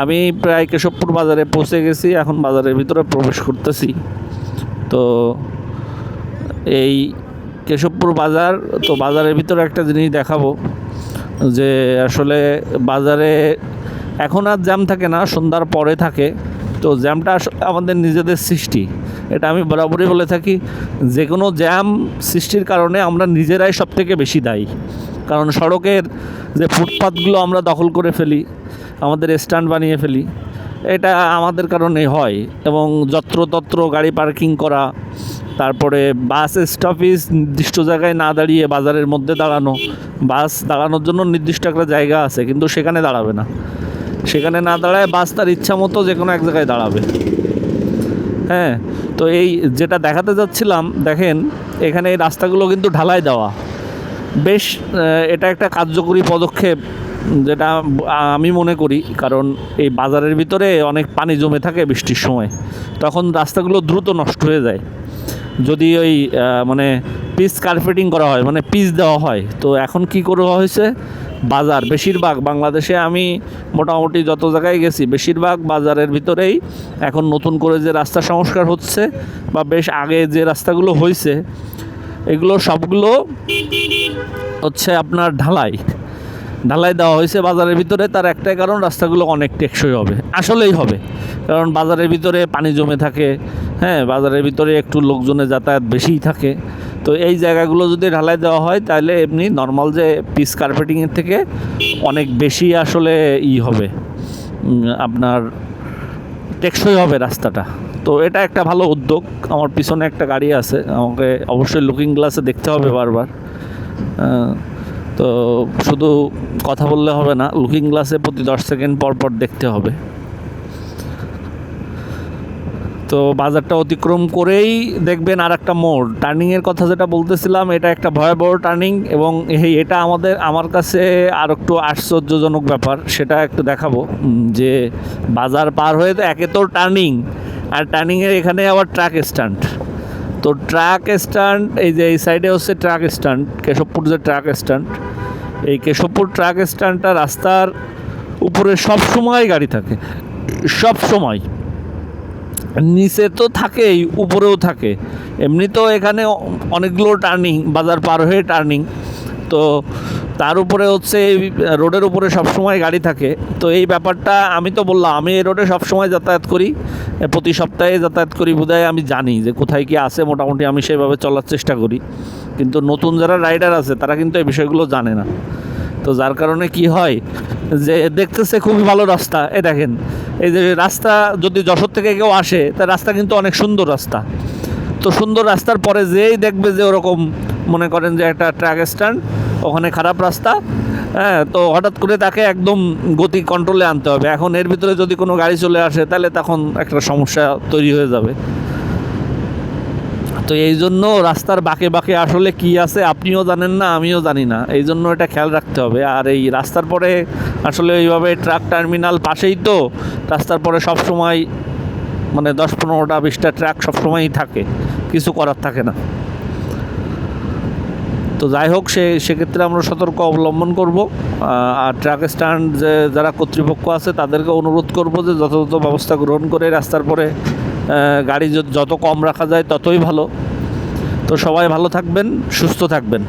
আমি প্রায় কেশবপুর বাজারে পৌঁছে গেছি, এখন বাজারের ভিতরে প্রবেশ করতেছি। তো এই কেশবপুর বাজার, তো বাজারের ভিতরে একটা জিনিস দেখাবো, যে আসলে বাজারে এখন আর জ্যাম থাকে না, সন্ধ্যার পরে থাকে। তো জ্যামটা আমাদের নিজেদের সৃষ্টি। এটা আমি বরাবরই বলে থাকি যে কোনো জ্যাম সৃষ্টির কারণে আমরা নিজেরাই সব থেকে বেশি দায়ী। কারণ সড়কের যে ফুটপাথগুলো আমরা দখল করে ফেলি আমাদের স্ট্যান্ড বানিয়ে ফেলি। এটা আমাদের কারণে হয় এবং যত্রতত্র গাড়ি পার্কিং করা, তারপরে বাস স্টপেজ নির্দিষ্ট জায়গায় না দাঁড়িয়ে বাজারের মধ্যে দাঁড়ানো, বাস দাঁড়ানোর জন্য নির্দিষ্ট একটা জায়গা আছে কিন্তু সেখানে দাঁড়াবে না। সেখানে না দাঁড়ায় বাস তার ইচ্ছা মতো যে কোনো এক জায়গায় দাঁড়াবে। হ্যাঁ তো এই যেটা দেখাতে যাচ্ছিলাম, দেখেন এখানে এই রাস্তাগুলো কিন্তু ঢালাই দেওয়া। বেশ এটা একটা কার্যকরী পদক্ষেপ। যেটা আমি মনে করি, কারণ এই বাজারের ভিতরে অনেক পানি জমে থাকে বৃষ্টির সময়। তখন রাস্তাগুলো দ্রুত নষ্ট হয়ে যায়। যদি ওই মানে পিচ কার্পেটিং করা হয় মানে পিচ দেওয়া হয়, তো এখন কি করা হয়েছে? বাজার, বেশিরভাগ বাংলাদেশে আমি মোটামুটি যত জায়গায় গেছি, বেশিরভাগ বাজারের ভিতরেই এখন নতুন করে যে রাস্তা সংস্কার হচ্ছে বা বেশ আগে যে রাস্তাগুলো হয়েছে, এগুলো সবগুলো হচ্ছে আপনার ঢালাই। ঢালাই দেওয়া হয়েছে বাজারের ভিতরে, তার একটাই কারণ, রাস্তাগুলো অনেক টেকসই হবে। আসলেই হবে। কারণ বাজারের ভিতরে পানি জমে থাকে হ্যাঁ বাজারের ভিতরে একটু লোকজনের যাতায়াত বেশিই থাকে। তো এই জায়গাগুলো যদি ঢালাই দেওয়া হয়, তাহলে এমনি নর্মাল যে পিস কার্পেটিংয়ের থেকে অনেক বেশি আসলে ই হবে। আপনার টেকসই হবে রাস্তাটা। তো এটা একটা ভালো উদ্যোগ। আমার পিছনে একটা গাড়ি আছে, আমাকে অবশ্যই লুকিং গ্লাসে দেখতে হবে বারবার। তো শুধু কথা বললে হবে না লুকিং গ্লাসে প্রতি দশ সেকেন্ড পর পর দেখতে হবে। তো বাজারটা অতিক্রম করেই দেখবেন আর একটা মোড়। টার্নিংয়ের কথা যেটা বলতেছিলাম, এটা একটা ভয়াবহ টার্নিং এবং এই এটা আমাদের, আমার কাছে আর একটু আশ্চর্যজনক ব্যাপার, সেটা একটু দেখাবো। যে বাজার পার হয়ে তো একে তো টার্নিং আর টার্নিংয়ের এখানে আবার ট্রাক স্ট্যান্ড তো ট্রাক স্ট্যান্ড এই যে এই সাইডে হচ্ছে ট্রাক স্ট্যান্ড কেশবপুর যে ট্রাক স্ট্যান্ড এই কেশবপুর ট্রাক স্ট্যান্ডটা রাস্তার উপরে সব সময় গাড়ি থাকে। সব সময়। নিচে তো থাকেই, উপরেও থাকে। এমনি তো এখানে অনেকগুলো টার্নিং বাজার পার হয়ে টার্নিং তো তার উপরে হচ্ছে এই, রোডের উপরে সবসময় গাড়ি থাকে। তো এই ব্যাপারটা আমি তো বললাম, আমি এই রোডে সবসময় যাতায়াত করি। প্রতি সপ্তাহে যাতায়াত করি বোধহয়, আমি জানি যে কোথায় কি আছে, মোটামুটি আমি সেভাবে চলার চেষ্টা করি। কিন্তু নতুন যারা রাইডার আছে, তারা কিন্তু এই বিষয়গুলো জানে না। তো যার কারণে কি হয় যে দেখতেছে খুবই ভালো রাস্তা। এ দেখেন, এই যে রাস্তা যদি যশোর থেকে কেউ আসে, তা রাস্তা কিন্তু অনেক সুন্দর রাস্তা। তো সুন্দর রাস্তার পরে যেই দেখবে যে ওরকম মনে করেন যে একটা ট্রাক স্ট্যান্ড, ওখানে খারাপ রাস্তা হ্যাঁ তো হঠাৎ করে তাকে একদম গতি কন্ট্রোলে আনতে হবে। এখন এর ভিতরে যদি কোনো গাড়ি চলে আসে, তাহলে তখন একটা সমস্যা তৈরি হয়ে যাবে। তো এই জন্য রাস্তার বাঁকে বাঁকে আসলে কি আছে আপনিও জানেন না, আমিও জানি না। এই জন্য এটা খেয়াল রাখতে হবে। আর এই রাস্তার পরে আসলে ওইভাবে ট্রাক টার্মিনাল পাশেই তো রাস্তার পরে সব সময় মানে দশ পনেরোটা বিশটা ট্রাক সবসময়ই থাকে, কিছু করার থাকে না। তো যাই হোক, সে, সেক্ষেত্রে আমরা সতর্ক অবলম্বন করব। আর ট্রাক স্ট্যান্ড যে, যারা কর্তৃপক্ষ আছে তাদেরকে অনুরোধ করব যে যথাযথ ব্যবস্থা গ্রহণ করে রাস্তার পরে গাড়ি যত- কম রাখা যায় ততই ভালো। তো সবাই ভালো থাকবেন সুস্থ থাকবেন।